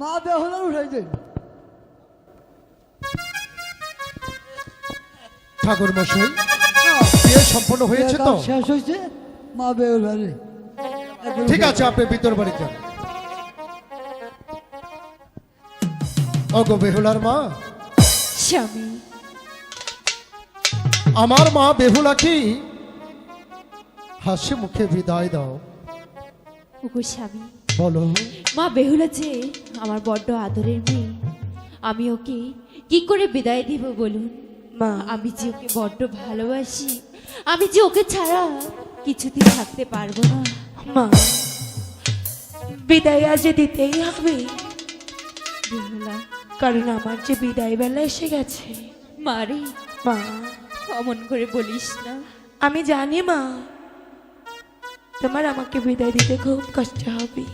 মা বেহুলার উঠে দিন। ঠাকুর মশাই বিয়ে সম্পন্ন হয়েছে তো? শেষ হয়েছে মা বেহুলারে। ঠিক আছে আপনি ভিতর বাড়ি যান। অগো বেহুলার মা। স্বামী। আমার মা বেহুলা কি হাসি মুখে বিদায় দাও। ওগো স্বামী। বলো। মা বেহুলা যে আমার বড্ড আদরের মেয়ে আমি ওকে কি করে বিদায় দিব বলুন? মা। আমি যে ওকে বড্ড ভালোবাসি আমি যে ওকে ছাড়া কিছুতেই থাকতে পারব না। মা বিদায় আজ দিতেই হবে। বেহুলা। কারণ আমার যে বিদায় বেলা এসে গেছে। মারে মা। অমন করে বলিস না। আমি জানি মা তোমার আমাকে বিদায় দিতে খুব কষ্ট হবে।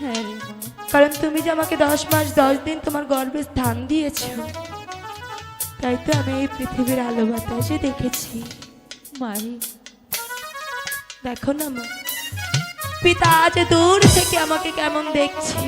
হ্যাঁ রে মা। কারণ তুমি যে আমাকে দশ মাস দশ দিন তোমার গর্বে স্থান দিয়েছ তাই তো আমি এই পৃথিবীর আলো বাতাসে দেখেছি। মারি দেখো না মা পিতা আজ দূর থেকে আমাকে কেমন দেখছে।